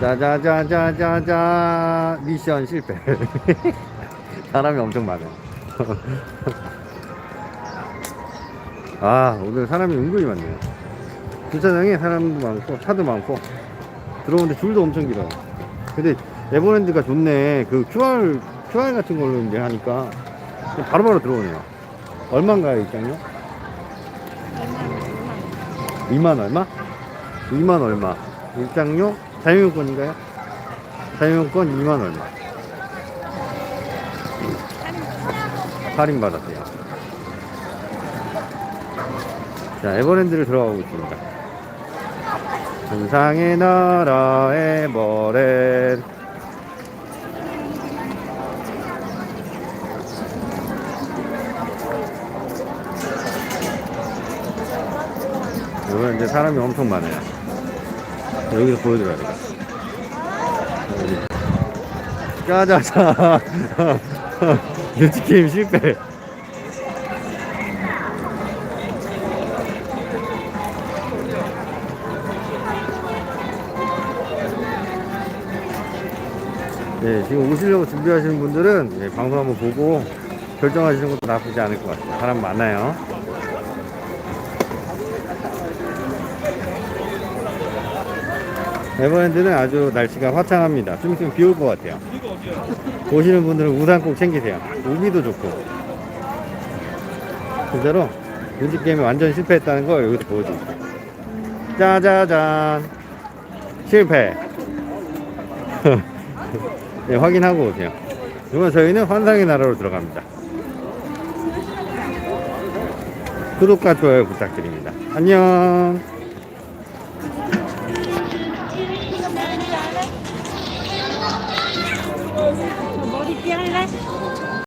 짜자자자자자. 미션 실패. 사람이 엄청 많아요 아 오늘 사람이 은근히 많네요 주차장에 사람도 많고 차도 많고. 들어오는데 줄도 엄청 길어요. 근데 에버랜드가 좋네. 그 QR QR 같은 걸로 이제 하니까 바로바로 들어오네요. 얼마인가요 입장료? 2만 얼마? 2만 얼마. 입장료 자유용권인가요? 자유용권 2만 얼마 할인 받았대요. 자 에버랜드를 들어가고 있습니다. 천상의 나라 에버랜드 여기 이제 사람이 엄청 많아요 여기서 보여드려야 돼 여기. 짜자자 유치게임 실패 네, 지금 오시려고 준비하시는 분들은 예, 방송 한번 보고 결정하시는 것도 나쁘지 않을 것 같아요. 사람 많아요. 에버랜드는 아주 날씨가 화창합니다. 좀 있으면 비 올 것 같아요. 오시는 분들은 우산 꼭 챙기세요. 우비도 좋고. 진짜로 뮤직 게임이 완전 실패했다는 걸 여기서 보여드릴게요. 짜자잔. 실패. 네, 확인하고 오세요. 이번 저희는 환상의 나라로 들어갑니다. 구독과 좋아요 부탁드립니다. 안녕. Bon, les